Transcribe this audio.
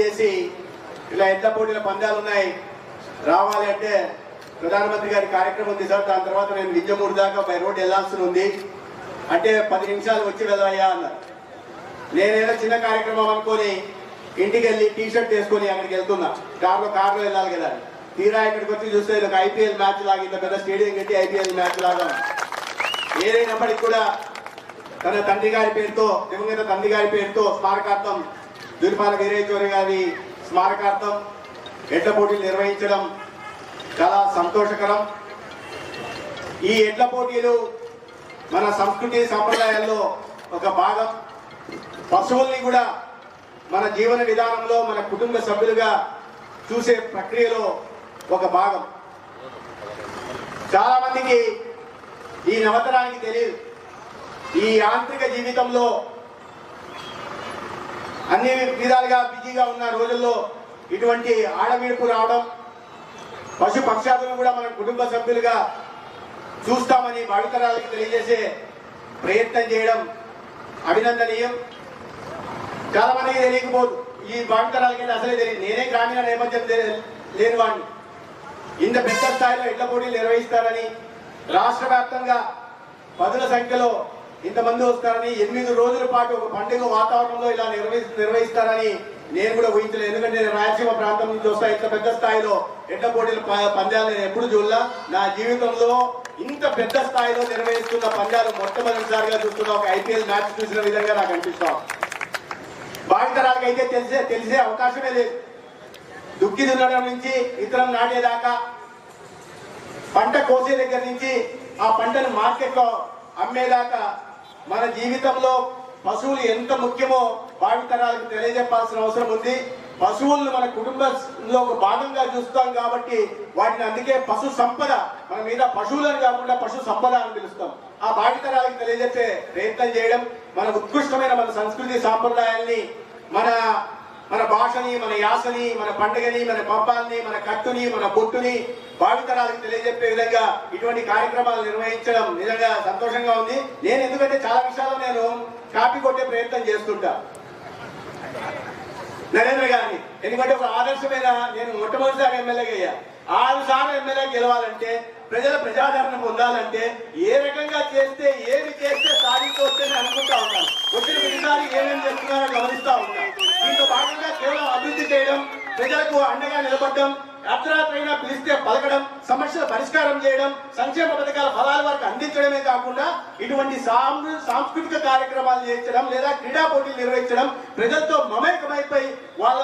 చేసి ఇలా ఎడ్ల పోటీల పందాలు ఉన్నాయి. రావాలి అంటే ప్రధానమంత్రి గారి కార్యక్రమం ఉంది సార్. దాని తర్వాత నేను నిజమూడు దాకా బై రోడ్ వెళ్ళాల్సి ఉంది. అంటే పది నిమిషాలు వచ్చి వెళ్ళవయ్యా అన్నారు. నేనేదో చిన్న కార్యక్రమం అనుకొని ఇంటికి వెళ్ళి టీ షర్ట్ వేసుకొని అక్కడికి వెళ్తున్నా. కార్లో కార్లో వెళ్ళాలి కదా. తీరా ఇక్కడికి వచ్చి చూస్తే ఇది ఒక ఐపీఎల్ మ్యాచ్ లాగా ఇంత పెద్ద స్టేడియం కట్టి ఐపీఎల్ మ్యాచ్ లాగా ఏదైనప్పటికీ కూడా తన తండ్రి గారి పేరుతో దివంగత తండ్రి గారి పేరుతో స్మారకార్థం దుర్పాల వీరేశ్వరి గారి స్మారకార్థం ఎడ్ల పోటీలు నిర్వహించడం చాలా సంతోషకరం. ఈ ఎడ్ల పోటీలు మన సంస్కృతి సంప్రదాయాల్లో ఒక భాగం. పశువుల్ని కూడా మన జీవన విధానంలో మన కుటుంబ సభ్యులుగా చూసే ప్రక్రియలో ఒక భాగం. చాలా మందికి ఈ నవతరానికి తెలియదు. ఈ యాంత్రిక జీవితంలో అన్ని విధాలుగా బిజీగా ఉన్న రోజుల్లో ఇటువంటి ఆడవీడుపు రావడం పశు పక్షాదులను కూడా మన కుటుంబ సభ్యులుగా చూస్తామని భావితరాలకి తెలియజేసే ప్రయత్నం చేయడం అభినందనీయం. చాలా తెలియకపోదు ఈ భావితరాలకి అసలే తెలియదు. నేనే గ్రామీణ నేపథ్యం లేని వాడిని. ఇంత పెద్ద స్థాయిలో ఇళ్ళ పోటీలు నిర్వహిస్తారని రాష్ట్ర వ్యాప్తంగా పదుల సంఖ్యలో ఇంతమంది వస్తారని ఎనిమిది రోజుల పాటు ఒక పండుగ వాతావరణంలో ఇలా నిర్వహి నిర్వహిస్తారని నేను కూడా ఊహించలేదు. ఎందుకంటే నేను రాయలసీమ ప్రాంతం నుంచి వస్తా ఇంత పెద్ద స్థాయిలో ఎడ్ల పోటీలు ప- పందాలు నేను ఎప్పుడు చూడలా. నా జీవితంలో ఇంత పెద్ద స్థాయిలో నిర్వహిస్తున్న పందాలు మొట్టమొదటిసారిగా చూస్తున్న ఒక ఐపీఎల్ మ్యాచ్ చూసిన విధంగా నాకు అనిపిస్తాం. భావితరాలకు అయితే తెలిసే తెలిసే అవకాశమే లేదు. దుక్కి దున్నడం నుంచి ఇతరం నాటేదాకా పంట కోసే దగ్గర నుంచి ఆ పంటను మార్కెట్లో అమ్మేదాకా మన జీవితంలో పశువులు ఎంత ముఖ్యమో భావితరాలకు తెలియజెప్పాల్సిన అవసరం ఉంది. పశువులను మన కుటుంబంలో ఒక భాగంగా చూస్తాం కాబట్టి వాటిని అందుకే పశు సంపద మన మీద పశువులను కాకుండా పశు సంపద అని పిలుస్తాం. ఆ భావితరాలకు తెలియజెప్పే ప్రయత్నం చేయడం మన ఉత్కృష్టమైన మన సంస్కృతి సాంప్రదాయాల్ని మన మన భాషని మన యాసని మన పండుగని మన పబ్బాల్ని మన కట్టుని మన బొట్టుని భావితరాలకు తెలియజెప్పే విధంగా ఇటువంటి కార్యక్రమాలు నిర్వహించడం నిజంగా సంతోషంగా ఉంది. నేను ఎందుకంటే చాలా విషయాల్లో నేను కాపీ కొట్టే ప్రయత్నం చేస్తుంటా. నరేంద్ర గారిని ఎందుకంటే ఒక ఆదర్శమైన నేను మొట్టమొదటిసారి ఎమ్మెల్యేగా అయ్యా. ఆరు సార్లు ఎమ్మెల్యే గెలవాలంటే ప్రజల ప్రజాదరణ పొందాలంటే ఏ రకంగా చేస్తే ఏమి చేస్తే సాధించి అనుకుంటా ఉంటాను వచ్చిన ప్రతిసారి ఏమేమి చేస్తున్నారో గమనిస్తా ఉంటాను దీంతో భాగంగా కేవలం అభివృద్ధి చేయడం ప్రజలకు అండగా నిలబడడం అర్ధరాత్రైనా పిలిస్తే పలకడం సమస్యల పరిష్కారం చేయడం సంక్షేమ పథకాల ఫలాల వారికి అందించడమే కాకుండా ఇటువంటి సాం- సాంస్కృతిక కార్యక్రమాలు చేయించడం లేదా క్రీడా పోటీలు నిర్వహించడం ప్రజలతో మమేకమైపోయి వాళ్ళ